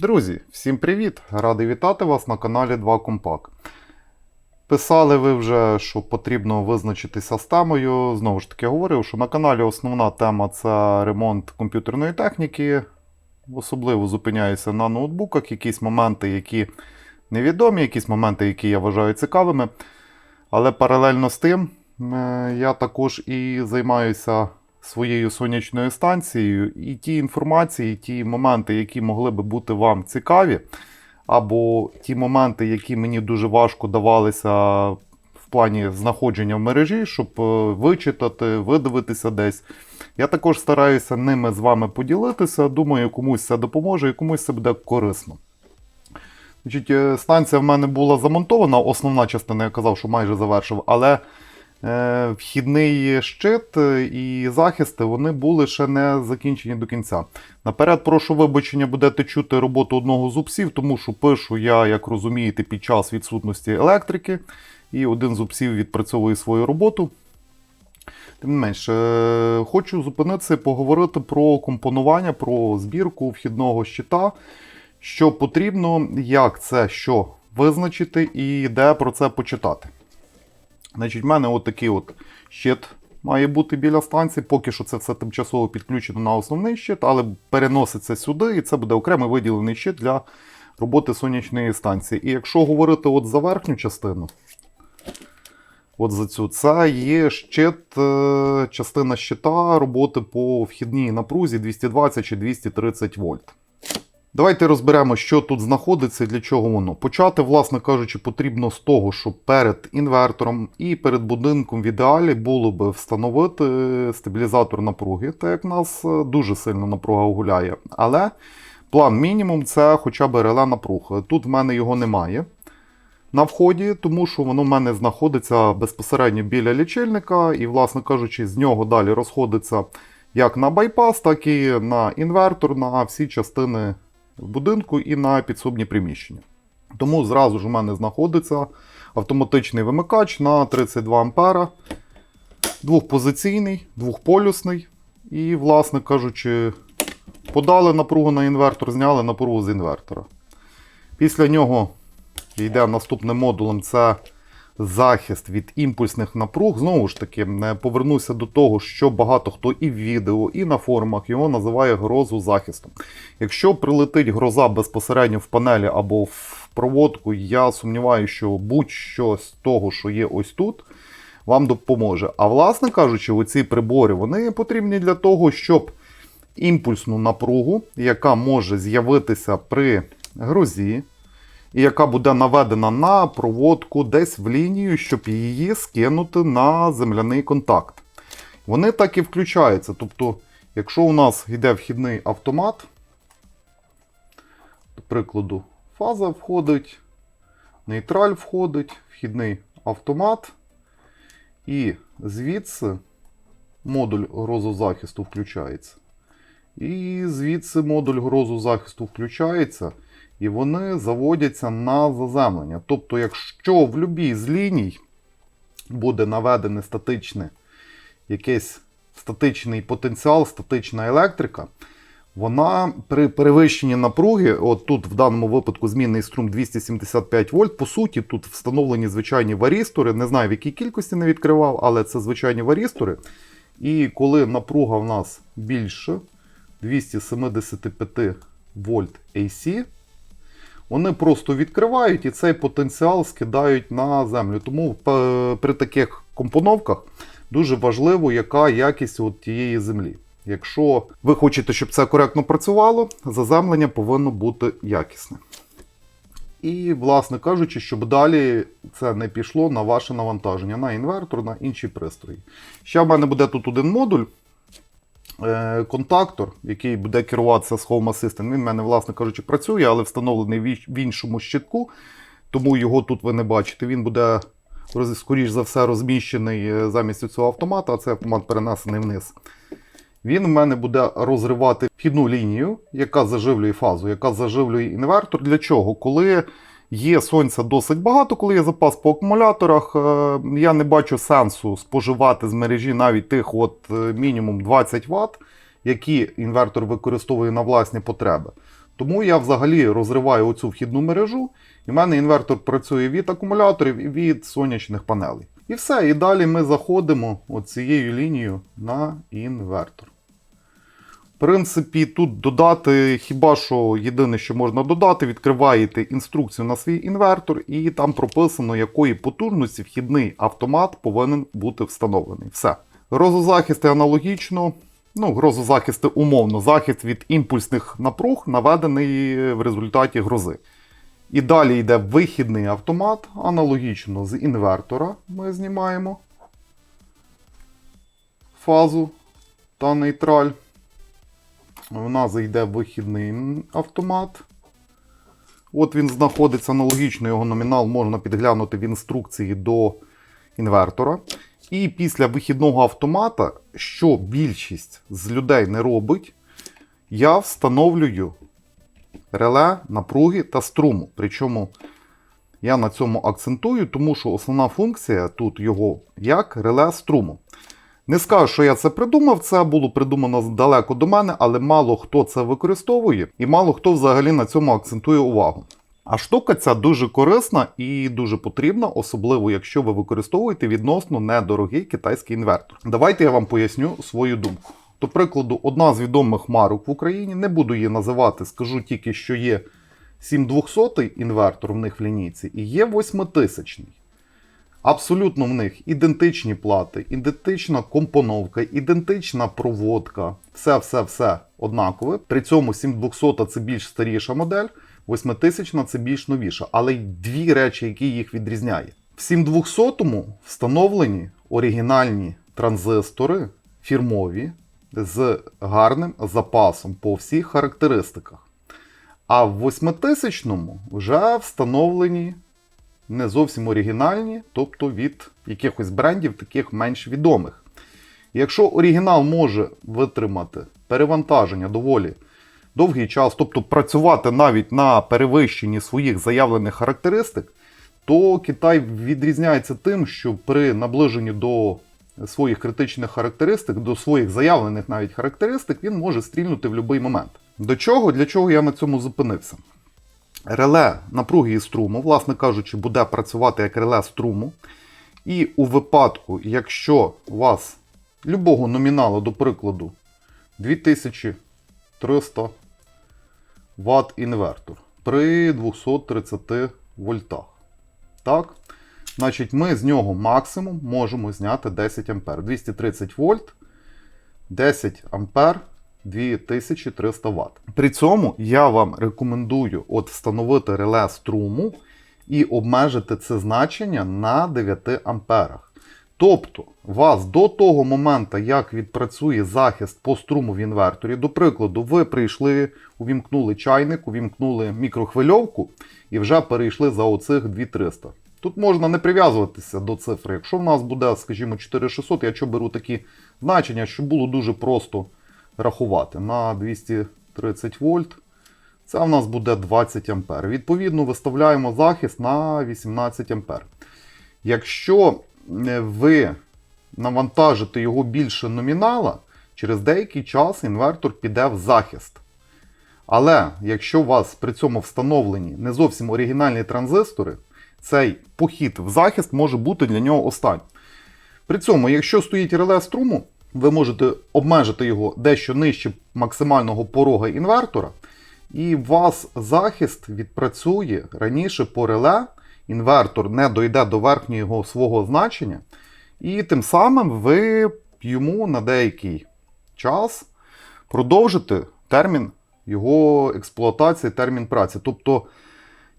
Друзі, всім привіт! Радий вітати вас на каналі 2 Компак. Писали ви вже, що потрібно визначитися з темою. Знову ж таки, говорив, що на каналі основна тема це ремонт комп'ютерної техніки. Особливо зупиняюся на ноутбуках, якісь моменти, які невідомі, якісь моменти, які я вважаю цікавими. Але паралельно з тим, е, я також і займаюся своєю сонячною станцією, і ті інформації, ті моменти, які могли би бути вам цікаві, або ті моменти, які мені дуже важко давалися в плані знаходження в мережі, щоб е, вичитати, видивитися десь. Я також стараюся ними з вами поділитися. Думаю, комусь це допоможе і комусь це буде корисно. Значить, е, станція в мене була замонтована, основна частина, я казав, що майже завершив, але вхідний щит е, і захисти вони були ще не закінчені до кінця. Наперед, прошу вибачення, будете чути роботу одного з упсів, тому що пишу я, як розумієте, під час відсутності електрики, і один з упсів відпрацьовує свою роботу. Тим не менш, е, хочу зупинитися і поговорити про компонування, про збірку вхідного щита, що потрібно, як це що визначити і де про це почитати. Значить, в мене от такий от щит має бути біля станції. Поки що це все тимчасово підключено на основний щит, але переноситься сюди, і це буде окремий виділений щит для роботи сонячної станції. І якщо говорити от за верхню частину, от за цю, це є щит, е, частина щита роботи по вхідній напрузі 220 чи 230 вольт. Давайте розберемо, що тут знаходиться і для чого воно. Почати, власне кажучи, потрібно з того, що перед інвертором і перед будинком в ідеалі було би встановити стабілізатор напруги, так як нас е, дуже сильно напруга гуляє. Але план мінімум це хоча б реле напруг. Тут в мене його немає на вході, тому що воно в мене знаходиться безпосередньо біля лічильника, і, власне кажучи, з нього далі розходиться як на байпас, так і на інвертор, на всі частини будинку і на підсобні приміщення. Тому зразу ж у мене знаходиться автоматичний вимикач на 32 А, двохпозиційний, двохполюсний. І, власне кажучи, подали напругу на інвертор, зняли напругу з інвертора. Після нього йде наступним модулем це захист від імпульсних напруг. Знову ж таки, е, повернуся до того, що багато хто і в відео, і на форумах його називає грозу захистом. Якщо прилетить гроза безпосередньо в панелі або в проводку, я сумніваюся, що будь-що з того, що є ось тут, вам допоможе. А власне кажучи, оці прибори вони потрібні для того, щоб імпульсну напругу, яка може з'явитися при грозі, і яка буде наведена на проводку десь в лінію, щоб її скинути на земляний контакт. Вони так і включаються. Тобто, якщо у нас йде вхідний автомат, до прикладу, фаза входить, нейтраль входить, вхідний автомат, і звідси модуль грозозахисту включається. І звідси модуль грозозахисту включається. І вони заводяться на заземлення. Тобто, якщо в будь-якій з ліній буде наведений статичний якийсь статичний потенціал, статична електрика, вона при перевищенні напруги, от тут в даному випадку змінний струм 275 вольт, по суті, тут встановлені звичайні варістори. Не знаю, в якій кількості не відкривав, але це звичайні варістори. І коли напруга в нас більше 275 вольт AC, вони просто відкривають і цей потенціал скидають на землю. Тому при таких компоновках дуже важливо, яка якість от тієї землі. Якщо ви хочете, щоб це коректно працювало, заземлення повинно бути якісне. І, власне кажучи, щоб далі це не пішло на ваше навантаження, на інвертор, на інші пристрої. Ще в мене буде тут один модуль. Е, Контактор, який буде керуватися з Home Assistant, він в мене, власне кажучи, працює, але встановлений в іншому щитку, тому його тут ви не бачите. Він буде, скоріш за все, розміщений е, замість цього автомата, а цей автомат перенесений вниз. Він в мене буде розривати вхідну лінію, яка заживлює фазу, яка заживлює інвертор. Для чого? Коли є сонця досить багато, коли є запас по акумуляторах, е, я не бачу сенсу споживати з мережі навіть тих от е, мінімум 20 Вт, які інвертор використовує на власні потреби. Тому я взагалі розриваю оцю вхідну мережу, і в мене інвертор працює від акумуляторів і від сонячних панелей. І все. І далі ми заходимо оцією лінією на інвертор. Принципі, тут додати хіба що єдине, що можна додати, відкриваєте інструкцію на свій інвертор, і там прописано, якої потужності вхідний автомат повинен бути встановлений. Все. Грозозахисти аналогічно. Ну, грозозахисти умовно, захист від імпульсних напруг наведений в результаті грози. І далі йде вихідний автомат, аналогічно з інвертора ми знімаємо фазу та нейтраль. В нас йде вихідний автомат. От він знаходиться аналогічно, його номінал можна підглянути в інструкції до інвертора. І після вихідного автомата, що більшість з людей не робить, я встановлюю реле, напруги та струму. Причому я на цьому акцентую, тому що основна функція тут його як реле струму. Не скажу, що я це придумав, це було придумано далеко до мене, але мало хто це використовує і мало хто взагалі на цьому акцентує увагу. А штука ця дуже корисна і дуже потрібна, особливо якщо ви використовуєте відносно недорогий китайський інвертор. Давайте я вам поясню свою думку. До прикладу, одна з відомих марок в Україні, не буду її називати, скажу тільки, що є 7200 інвертор в них в лінійці і є 8000. Абсолютно в них ідентичні плати, ідентична компоновка, ідентична проводка, все-все-все однакове. При цьому 7200 це більш старіша модель, 8000 це більш новіша. Але й дві речі, які їх відрізняє. В 7200 встановлені оригінальні транзистори фірмові з гарним запасом по всіх характеристиках. А в 8000 вже встановлені не зовсім оригінальні, тобто від якихось брендів, таких менш відомих. Якщо оригінал може витримати перевантаження доволі довгий час, тобто працювати навіть на перевищенні своїх заявлених характеристик, то Китай відрізняється тим, що при наближенні до своїх критичних характеристик, до своїх заявлених навіть характеристик, він може стрільнути в будь-який момент. До чого, для чого я на цьому зупинився? Реле напруги і струму, власне кажучи, буде працювати як реле струму. І у випадку, якщо у вас любого номіналу, до прикладу, 2300 Вт інвертор при 230 вольтах. Так? Значить, ми з нього максимум можемо зняти 10 А. 230 вольт, 10 А 2300 Вт. При цьому я вам рекомендую от встановити реле струму і обмежити це значення на 9 амперах. Тобто, вас до того моменту, як відпрацює захист по струму в інверторі, до прикладу, ви прийшли, увімкнули чайник, увімкнули мікрохвильовку і вже перейшли за оцих 2300. Тут можна не прив'язуватися до цифри. Якщо в нас буде, скажімо, 4600, я що беру такі значення, щоб було дуже просто рахувати на 230 вольт. Це в нас буде 20 ампер. Відповідно, виставляємо захист на 18 ампер. Якщо е, ви навантажите його більше номінала, через деякий час інвертор піде в захист. Але якщо у вас при цьому встановлені не зовсім оригінальні транзистори, цей похід в захист може бути для нього останнім. При цьому, якщо стоїть реле струму, ви можете обмежити його дещо нижче максимального порога інвертора, і у вас захист відпрацює раніше по реле, інвертор не дойде до верхнього свого значення, і тим самим ви йому на деякий час продовжите термін його експлуатації, термін праці. Тобто,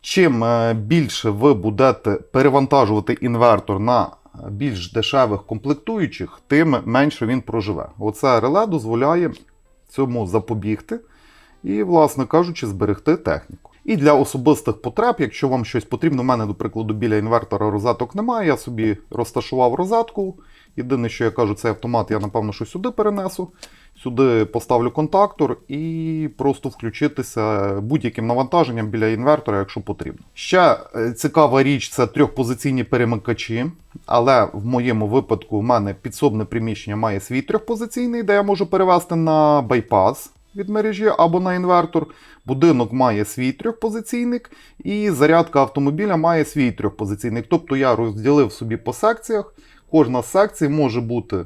чим е, більше ви будете перевантажувати інвертор на більш дешевих комплектуючих, тим менше він проживе. Оце реле дозволяє цьому запобігти і, власне кажучи, зберегти техніку. І для особистих потреб, якщо вам щось потрібно, у мене, до прикладу, біля інвертора розеток немає, я собі розташував розетку. Єдине, що я кажу, цей автомат я, напевно, що сюди перенесу. Сюди поставлю контактор і просто включитися будь-яким навантаженням біля інвертора, якщо потрібно. Ще е, цікава річ це трьохпозиційні перемикачі, але в моєму випадку в мене підсобне приміщення має свій трьохпозиційний, де я можу перевести на байпас від мережі або на інвертор. Будинок має свій трьохпозиційник, і зарядка автомобіля має свій трьохпозиційник. Тобто я розділив собі по секціях. Кожна з секцій може бути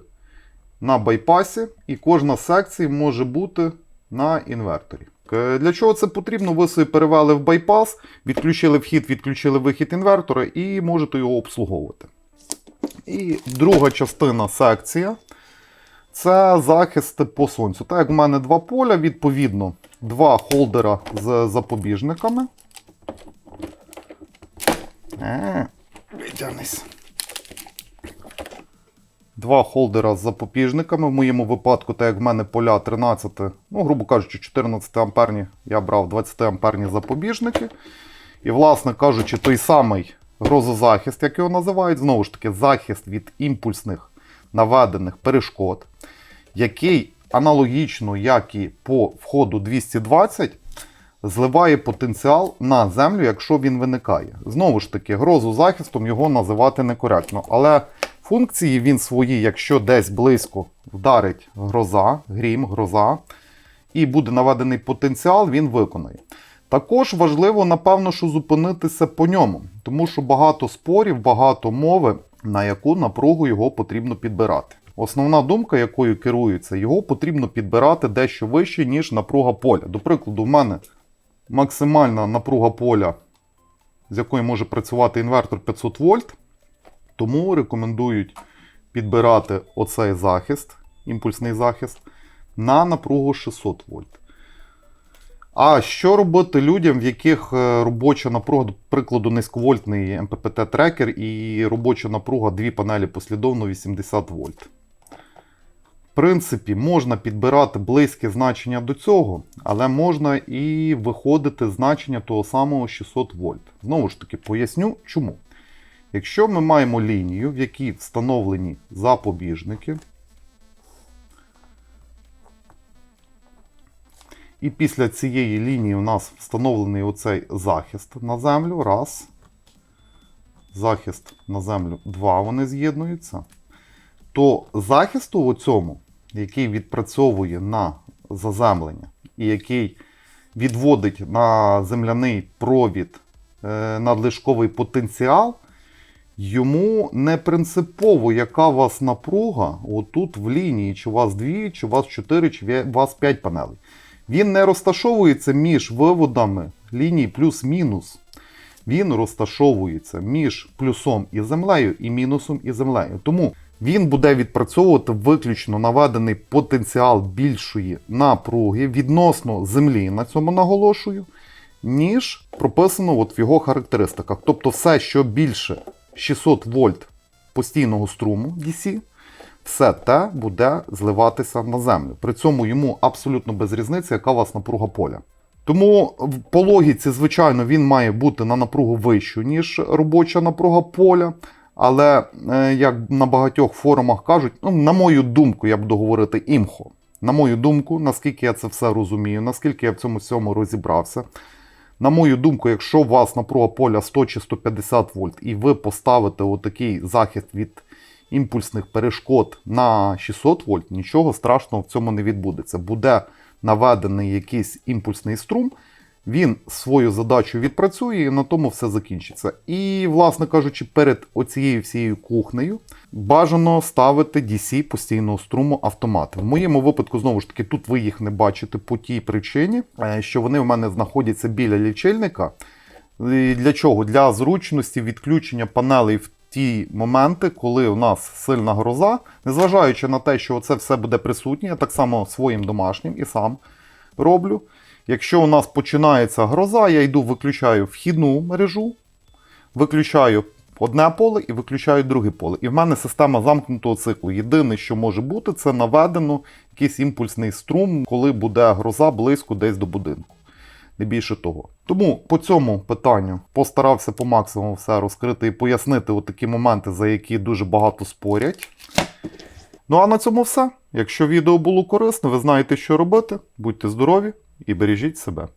на байпасі, і кожна з секцій може бути на інверторі. Е, Для чого це потрібно? Ви собі перевели в байпас, відключили вхід, відключили вихід інвертора і можете його обслуговувати. І друга частина секція це захист по сонцю. Так як в мене два поля, відповідно, два холдера з запобіжниками. Е. Два холдера з запобіжниками. В моєму випадку, так як в мене поля 13, ну, грубо кажучи, 14 амперні, я брав 20 амперні запобіжники. І, власне кажучи, той самий грозозахист, як його називають, знову ж таки, захист від імпульсних наведених перешкод, який аналогічно, як і по входу 220, зливає потенціал на землю, якщо він виникає. Знову ж таки, грозозахистом його називати некоректно. Але функції він свої, якщо десь близько вдарить гроза, грім, гроза, і буде наведений потенціал, він виконає. Також важливо, напевно, що зупинитися по ньому, тому що багато спорів, багато мови, на яку напругу його потрібно підбирати. Основна думка, якою керується, його потрібно підбирати дещо вище, ніж напруга поля. До прикладу, в мене максимальна напруга поля, з якою може працювати інвертор 500 вольт, тому рекомендують підбирати оцей захист, імпульсний захист, на напругу 600 вольт. А що робити людям, в яких е, робоча напруга, до прикладу, низьковольтний МППТ-трекер і робоча напруга дві панелі послідовно 80 вольт? В принципі, можна підбирати близьке значення до цього, але можна і виходити значення того самого 600 вольт. Знову ж таки, поясню чому. Якщо ми маємо лінію, в якій встановлені запобіжники, І після цієї лінії у нас встановлений оцей захист на землю. Раз. Захист на землю. Два. Вони з'єднуються. То захисту у цьому, який відпрацьовує на заземлення, і який відводить на земляний провід е, надлишковий потенціал, йому не принципово, яка у вас напруга отут в лінії, чи у вас 2, чи у вас 4, чи у вас 5 панелей. Він не розташовується між виводами ліній плюс-мінус. Він розташовується між плюсом і землею і мінусом і землею. Тому він буде відпрацьовувати виключно наведений потенціал більшої напруги відносно землі, на цьому наголошую, ніж прописано от в його характеристиках. Тобто все, що більше 600 вольт постійного струму DC, все те буде зливатися на землю. При цьому йому абсолютно без різниці, яка у вас напруга поля. Тому по логіці, звичайно, він має бути на напругу вищу, ніж робоча напруга поля. Але, е, як на багатьох форумах кажуть, ну, на мою думку, я буду говорити імхо. На мою думку, наскільки я це все розумію, наскільки я в цьому всьому розібрався. На мою думку, якщо у вас напруга поля 100 чи 150 вольт, і ви поставите отакий захист від імпульсних перешкод на 600 вольт, нічого страшного в цьому не відбудеться. Буде наведений якийсь імпульсний струм, він свою задачу відпрацює і на тому все закінчиться. І, власне кажучи, перед оцією всією кухнею бажано ставити DC постійного струму автомати. В моєму випадку, знову ж таки, тут ви їх не бачите по тій причині, е, що вони в мене знаходяться біля лічильника. Для чого? Для зручності відключення панелей в ті моменти, коли у нас сильна гроза, незважаючи на те, що це все буде присутнє, я так само своїм домашнім і сам роблю. Якщо у нас починається гроза, я йду, виключаю вхідну мережу, виключаю одне поле і виключаю друге поле. І в мене система замкнутого циклу. Єдине, що може бути, це наведено якийсь імпульсний струм, коли буде гроза близько десь до будинку. Не більше того. Тому по цьому питанню постарався по максимуму все розкрити і пояснити такі моменти, за які дуже багато спорять. Ну а на цьому все. Якщо відео було корисне, ви знаєте, що робити. Будьте здорові і бережіть себе.